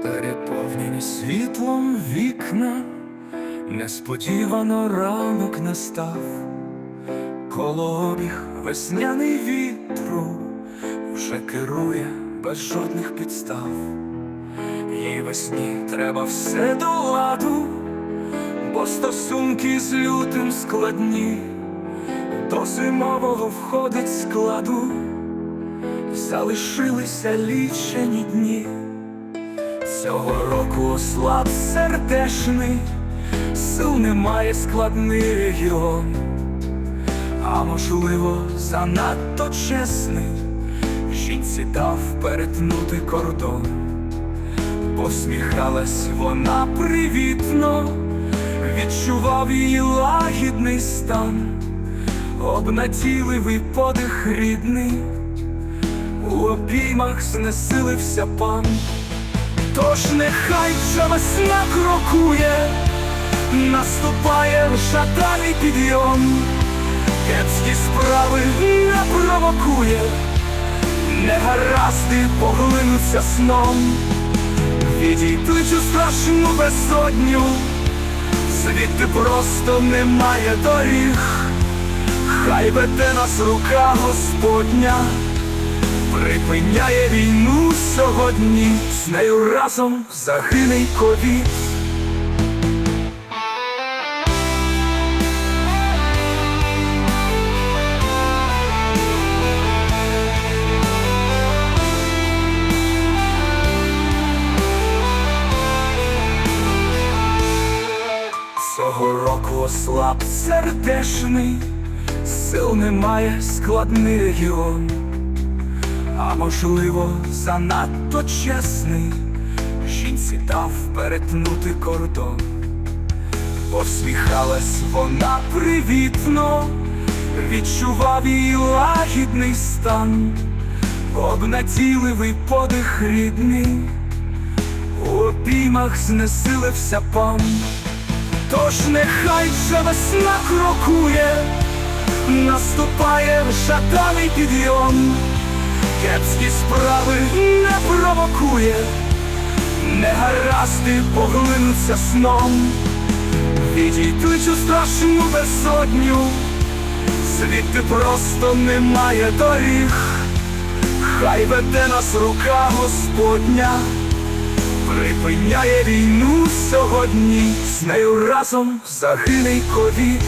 Повні світлом вікна, несподівано ранок настав, колообіг весняний вітру вже керує без жодних підстав. Їй весні треба все до ладу, бо стосунки з лютим складні, до зимового входить складу, залишилися лічені дні. Цього року ослаб сердешний, сил немає складний регіон, а можливо, занадто чесний, жінці дав перетнути кордон, посміхалась вона привітно, відчував її лагідний стан, обнадійливий подих рідний, у обіймах знесилився пан. Тож нехай вже весна крокує, наступає жаданий підйом, кепські справи не провокує, негаразди поглинуться сном, відійдуть у страшну безодню, звідти просто немає доріг, хай веде нас рука Господня припиняє війну сьогодні, з нею разом загине ковід. Цього року ослаб сердешний, сил немає складний регіон. А можливо, занадто чесний, жінці дав перетнути кордон, посміхалась вона привітно, відчував її лагідний стан, обнадійливий подих рідний, у обіймах знесилився пан. Тож нехай вже весна крокує, наступає жаданий підйом. Кепські справи не провокує, негаразди поглинуться сном, відійдуть у страшну безодню, звідти просто немає доріг, хай веде нас рука Господня, припиняє війну сьогодні, з нею разом загине й ковід.